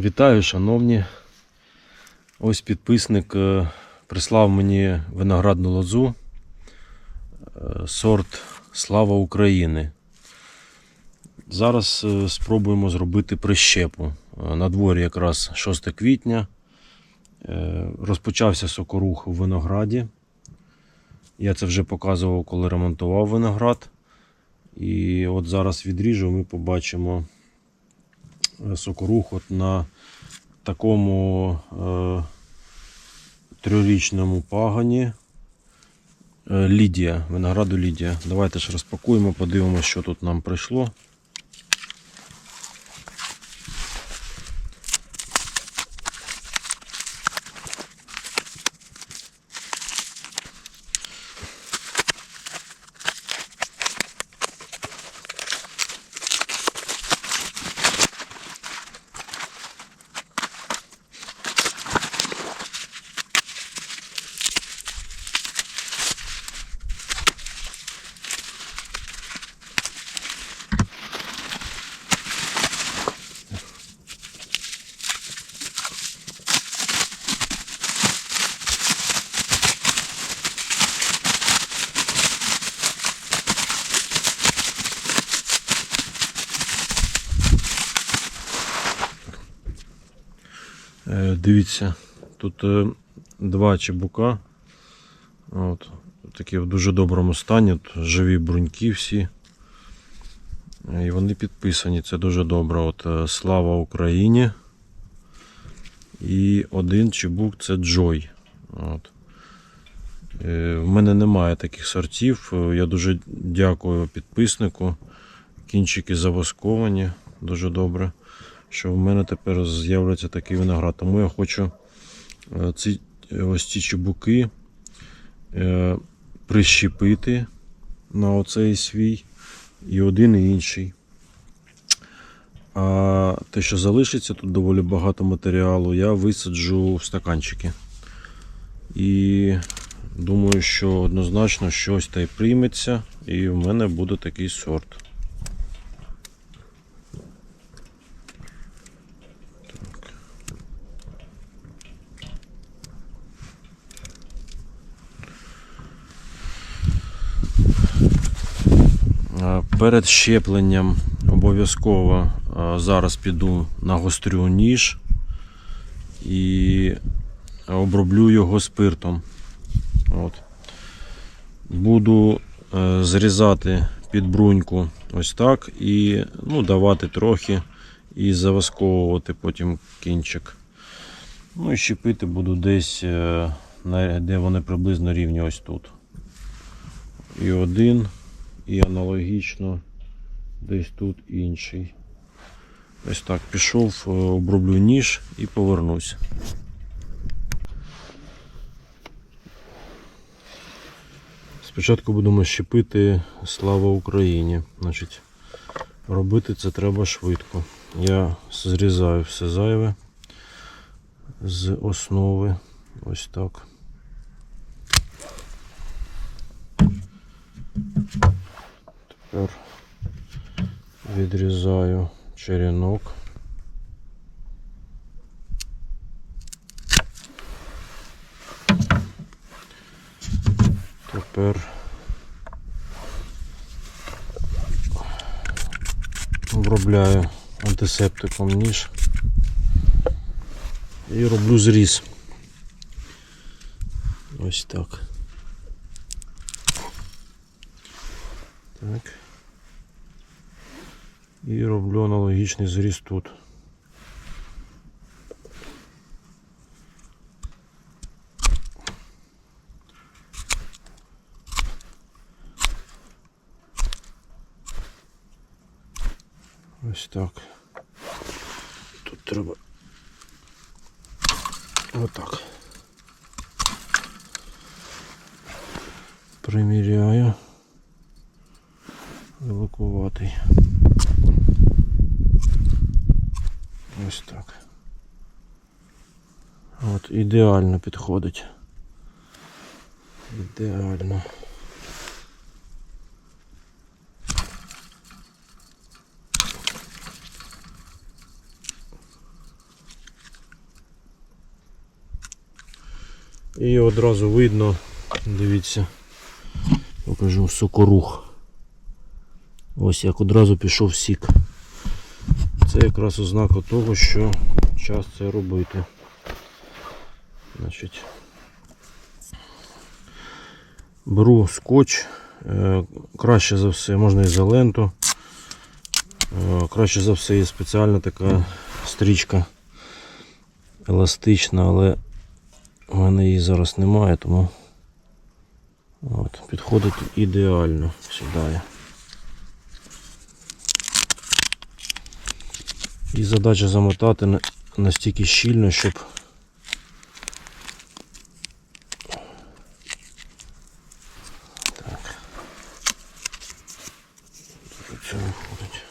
Вітаю, шановні. Ось підписник е, прислав мені виноградну лозу. е, Сорт Слава України. Зараз е, спробуємо зробити прищепу. На дворі якраз 6 квітня. Розпочався сокорух у винограді. Я це вже показував, коли ремонтував виноград. І от зараз відріжу, ми побачимо сокорух от на такому е, трьохрічному пагані Е, Лідія, винограду Лідія. Давайте ж розпакуємо, подивимося, що тут нам прийшло. Дивіться, тут е, два чебука. От, такі в дуже доброму стані. От, живі бруньки всі. Е, І вони підписані. Це дуже добре. От, е, Слава Україні. І один чебук це Джой. От. Е, В мене немає таких сортів. Е, Я дуже дякую підписнику. Кінчики завосковані. Дуже добре що в мене тепер з'являється такий виноград. Тому я хочу е, ці ось ці чубуки е, прищепити на оцей свій і один і інший. А те, що залишиться, тут доволі багато матеріалу, я висаджу в стаканчики. І думаю, що однозначно щось та й прийметься, і в мене буде такий сорт. Е, Перед щепленням обов'язково зараз піду нагострю ніж і оброблю його спиртом. От. Буду е, зрізати під бруньку ось так і ну, давати трохи і завасковувати потім кінчик. Ну і щепити буду десь, е, де вони приблизно рівні ось тут. І один і аналогічно десь тут інший. Ось так пішов, е, оброблю ніж і повернусь. Спочатку будемо щепити Слава Україні. Значить, робити це треба швидко. Я зрізаю все зайве з основи. Ось так. Тепер відрізаю черенок. Тепер обробляю антисептиком ніж і роблю зріз. Ось так. Так. І роблю аналогічний зріз тут. Ось так. Тут треба отак. Приміряю. Великуватий. Ось так. От, ідеально підходить. Ідеально. І одразу видно, дивіться, покажу сокорух. Ось як одразу пішов сік. Це якраз ознака того, що час це робити. Значить, беру скотч, е, краще за все, можна ізоленту. Е, Краще за все є спеціальна така стрічка еластична, але в мене її зараз немає, тому от, підходить ідеально сідає. І задача замотати на- настільки щільно, щоб так. Тут це виходить.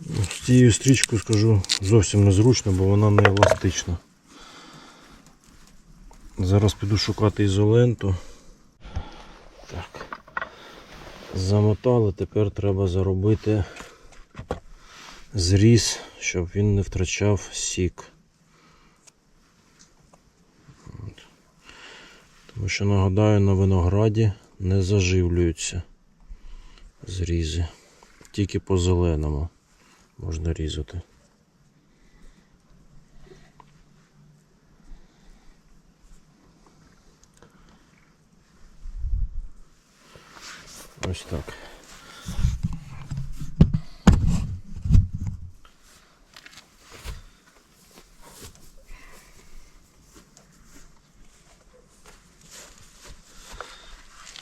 З цією стрічкою скажу зовсім незручно, бо вона не еластична. Зараз піду шукати ізоленту. Так. Замотали, тепер треба заробити зріз, щоб він не втрачав сік. Тому що нагадаю, на винограді не заживлюються зрізи. Тільки по зеленому можна різати. Ось так.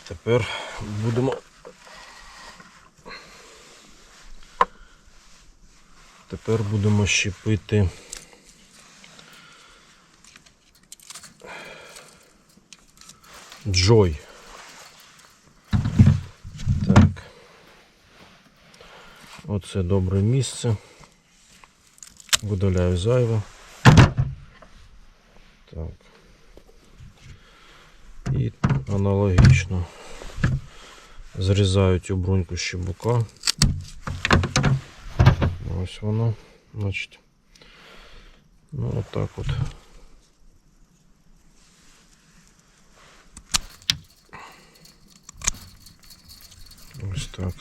Тепер будемо Тепер будемо щепити Джой. Так. Оце добре місце. Видаляю зайве. Так. І аналогічно зрізаю цю бруньку щебука. Ось воно, значить. Ну отак от. Ось так.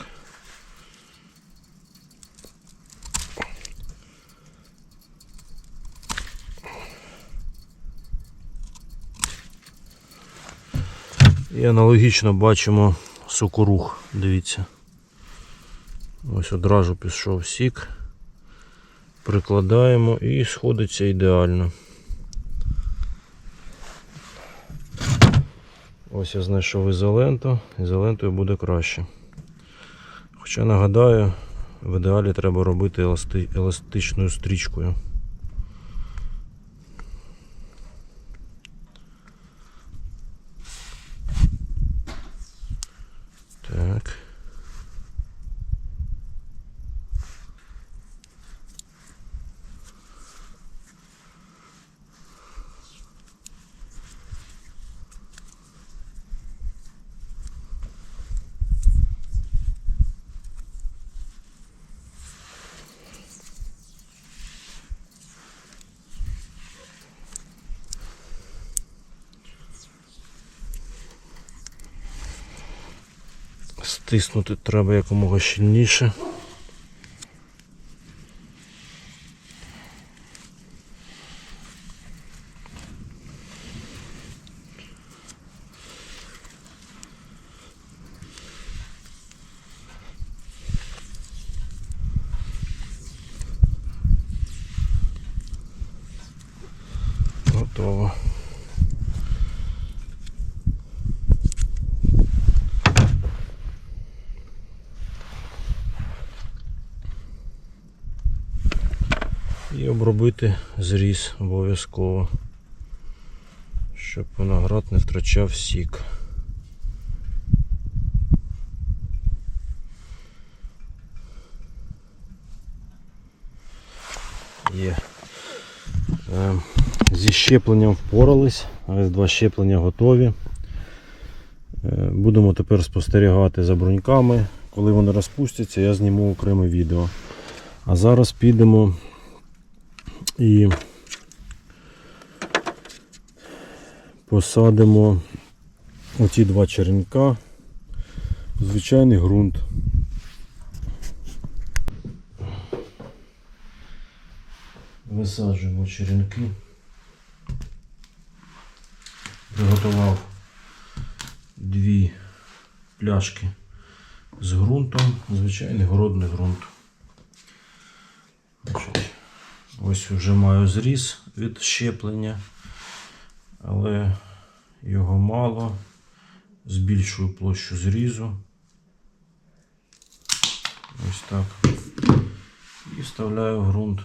І аналогічно бачимо сокорух, дивіться. Ось одразу пішов сік. Прикладаємо і сходиться ідеально. Ось я знайшов ізоленту, ізолентою буде краще. Хоча нагадаю, в ідеалі треба робити еласти... еластичною стрічкою. Стиснути треба якомога щільніше. Готово. І обробити зріз обов'язково, щоб виноград не втрачав сік. Є. Е, Зі щепленням впорались, ось два щеплення готові. Е, Будемо тепер спостерігати за бруньками. Коли вони розпустяться, я зніму окреме відео. А зараз підемо і посадимо оці два черенка в звичайний ґрунт. Висаджуємо черенки. Приготував дві пляшки з ґрунтом, звичайний городний ґрунт. Значить, ось вже маю зріз від щеплення, але його мало. Збільшую площу зрізу. Ось так. І вставляю в ґрунт.